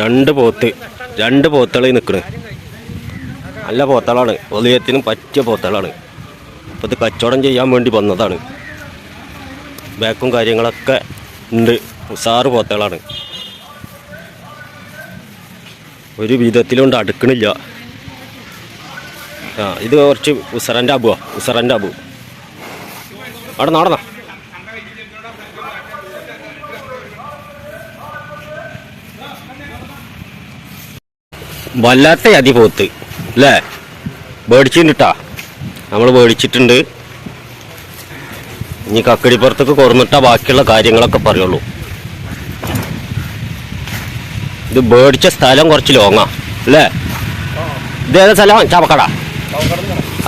രണ്ട് പോത്ത് രണ്ട് പോത്തളി നിൽക്കണ് നല്ല പോത്തളാണ് ഒലിയത്തിനും പറ്റിയ പോത്തളാണ് അപ്പോൾ ഇത് കച്ചവടം ചെയ്യാൻ വേണ്ടി വന്നതാണ്. ബാക്കും കാര്യങ്ങളൊക്കെ ഉണ്ട്. ഉസാറ് പോത്തളാണ് ഒരു വിധത്തിലുണ്ട്. അടുക്കണില്ല. ആ ഇത് കുറച്ച് ഉസറന്റെ അബുവാ. ഉസറന്റെ അബു. അവിടെ നടന്നാ? വല്ലാത്ത അതി പോത്ത് അല്ലേ മേടിച്ചിട്ടാ നമ്മൾ മേടിച്ചിട്ടുണ്ട് ഇനി കക്കടിപ്പുറത്തേക്ക് കുറന്നിട്ടാ ബാക്കിയുള്ള കാര്യങ്ങളൊക്കെ പറയുള്ളൂ. ഇത് മേടിച്ച സ്ഥലം കുറച്ച് ലോങ്ങാ അല്ലേ ഇതേതാ സ്ഥലം? ചവക്കാടാ?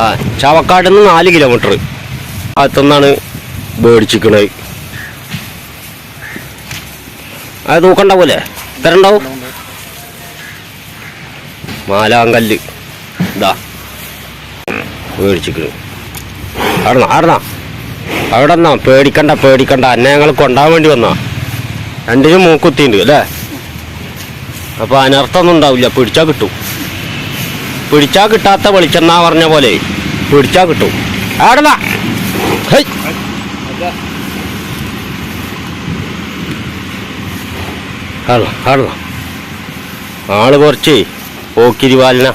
ആ ചാവക്കാട് നിന്ന് നാല് കിലോമീറ്റർ. അകത്തുനിന്നാണ് മേടിച്ചിക്കണത് അത് തൂക്കണ്ടാവൂലേ? ഇത്ര ഉണ്ടാവും? മാലാങ്കല്ല് ഇതാ. മേടിച്ചിക്കണ് അവിടെന്നാ അവിടെ നിന്നാ പേടിക്കണ്ട പേടിക്കണ്ട. എന്നെ ഞങ്ങൾ കൊണ്ടാൻ വേണ്ടി വന്നാ. രണ്ടിനും മൂക്കുത്തിണ്ട് അല്ലേ? അപ്പൊ അനർത്ഥമൊന്നും ഉണ്ടാവില്ല. പിടിച്ചാ കിട്ടും. പിടിച്ചാ കിട്ടാത്ത വെളിച്ചെണ്ണ പറഞ്ഞ പോലെ പിടിച്ചാ കിട്ടും. ആടന്നാ ഹൈ ആൾ കുറച്ച് പോക്കിരി വാലിന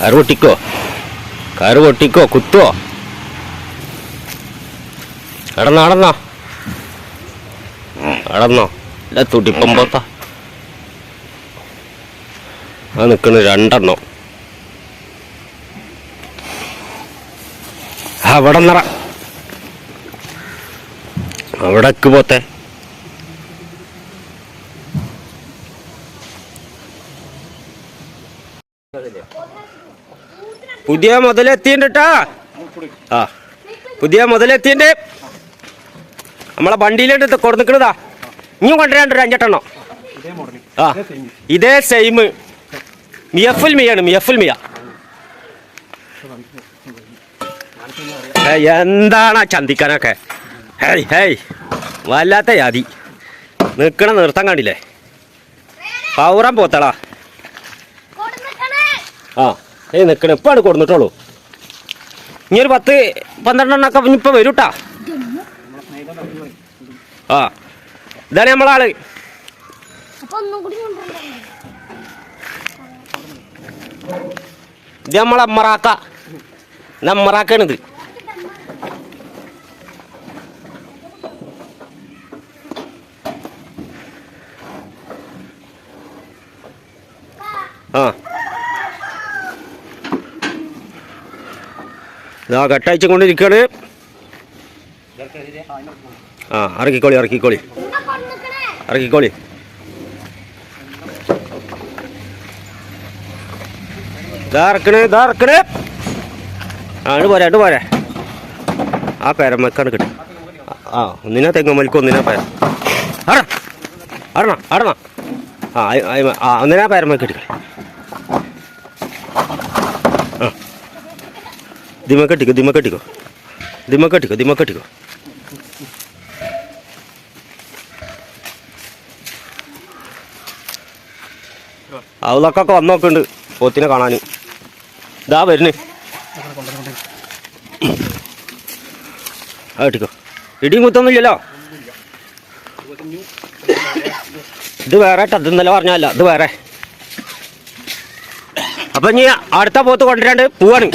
കറ് പൊട്ടിക്കോ കറ് പൊട്ടിക്കോ കുത്തുവോ? കടന്നോ കടന്നോ കടന്നോ ഇല്ല തുടിപ്പം പോത്ത. ആ നിൽക്കണ് രണ്ടെണ്ണം. അവിടെ നിറ അവിടേക്ക് പോത്തെ. പുതിയ മുതലെത്തിണ്ടാ ആ പുതിയ മുതലെത്തിണ്ട് നമ്മളെ വണ്ടിയിലോട്ട് കൊടുന്നിക്കണതാ ഇനിയും കൊണ്ടുവരാണ്ടൊരു അഞ്ചെട്ടെണ്ണം. ആ ഇതേ സെയിം മിയഫുൽ മിയാണ് മിയഫുൽ മിയ. എന്താണ് ചന്തിക്കാനൊക്കെ? ഹേയ് ഹേയ് വല്ലാത്ത യാതി നിൽക്കണ നിർത്താൻ കണ്ടില്ലേ? പൗറം പോത്തളാ. ആ ഏയ് നിൽക്കണ ഇപ്പാണ് കൊടുന്നിട്ടുള്ളൂ ഇനി ഒരു പത്ത് പന്ത്രണ്ടെണ്ണൊക്കെ ഇനിയിപ്പോൾ വരൂട്ടാ. ആ ഇതാണ് നമ്മളാൾ. ഇത് നമ്മളെ അമ്മറാക്ക. ഇത് അമ്മറാക്കാണിത്. ആ. ഇതാ കെട്ടയച്ചു കൊണ്ടിരിക്കുകയാണ്. ആ ഇറക്കിക്കോളി ഇറക്കിക്കോളി. ഇറക്കിക്കോളി. ഇതാ ഇറക്കണ് ഇതാ ഇറക്കണേ. ആ ഇട്ട് പോരാ ഇട്ട് പോരാ. ആ പേരമ്മക്കാണ് കിട്ടും. ആ ഒന്നിനാ തെങ്ങുമൽക്ക് ഒന്നിനാ പേര. അട അടണ അടണ. ആ ആ ഒന്നിനാ പേരമ്മക്ക് കിട്ടിക്കളെ ദിമ കെട്ടിക്കോ ദിമ കെട്ടിക്കോ ദിമ കെട്ടിക്കോ ദിമ കെട്ടിക്കോ അവളൊക്കെ വന്നു നോക്കുന്നുണ്ട് പോത്തിനെ കാണാൻ ഇതാ വരുന്നു ആ കിട്ടിക്കോ ഇടിയും കുത്തൊന്നുമില്ലല്ലോ ഇത് വേറെ ട്ടോ, ഇന്നലെ പറഞ്ഞല്ല ഇത് വേറെ അപ്പൊ ഇനി അടുത്ത പോത്ത് കൊണ്ടുവരാണ്ട് പോവാണ്